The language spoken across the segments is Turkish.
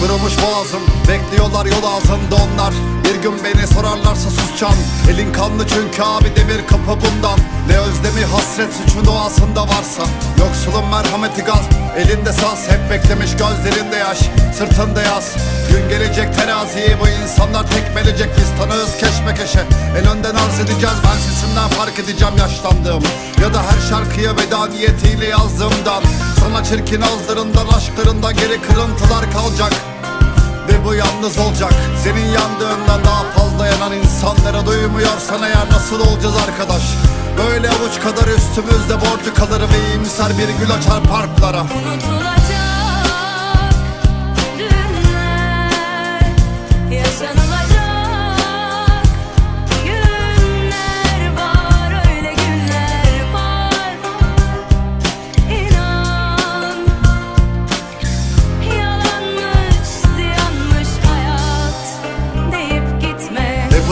Kurumuş boğazım Bekliyorlar yol ağzında onlar. Bir gün beni sorarlarsa susacağım. Elin kanlı çünkü abi demir kapı bundan. Ne özlemi hasret suçun doğasında varsa. Yoksulun merhameti gasp Elinde saz. Hep beklemiş gözlerinde yaş Sırtında yaz. Gün gelecek teraziyi bu insanlar tekmelecek Biz tanığız keşmekeşe En önden arz edeceğiz. Ben sesimden fark edeceğim yaşlandığım Ya da her şarkıya veda niyetiyle yazdığımdan. Sana çirkin ağızlarından aşklarından geri kırıntılar kalacak. Ve bu yalnız olacak. Senin yandığından daha fazla yanan insanlara duymuyorsan eğer nasıl olacağız arkadaş? Böyle avuç kadar üstümüzde borcu kalır ve iyimser bir gül açar parklara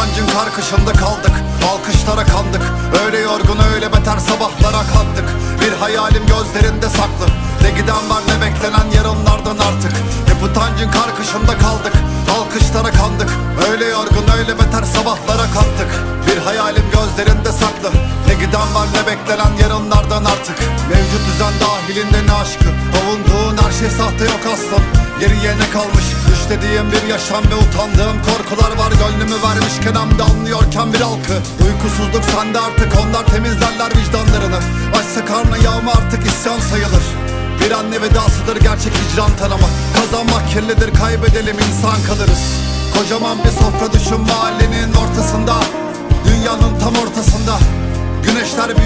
utancın karkışında kaldık Alkışlara kandık. Öyle yorgun öyle beter sabahlara kalktık Bir hayalim gözlerinde saklı. Ne giden var ne beklenen yarınlardan artık. Hep utancın karkışında kaldık Alkışlara kandık. Öyle yorgun öyle beter sabahlara kalktık Bir hayalim gözlerinde saklı. Ne giden var ne beklenen yarınlardan artık. Mevcut düzen dahilinde ne aşkı? Her şey sahte yok aslan. Geriye ne kalmış. Düşlediğim bir yaşam ve utandığım korkular var. Gönlümü vermişken hem de anlıyorken bir halkı. Uykusuzluk sende artık. Onlar temizlerler vicdanlarını. Açsa karnı yağma artık isyan sayılır. Bir anne vedasıdır gerçek hicran tanıma. Kazanmak kirlidir kaybedelim insan kalırız. Kocaman bir sofra düşün mahallenin ortasında. Dünyanın tam ortasında. Güneşler büyük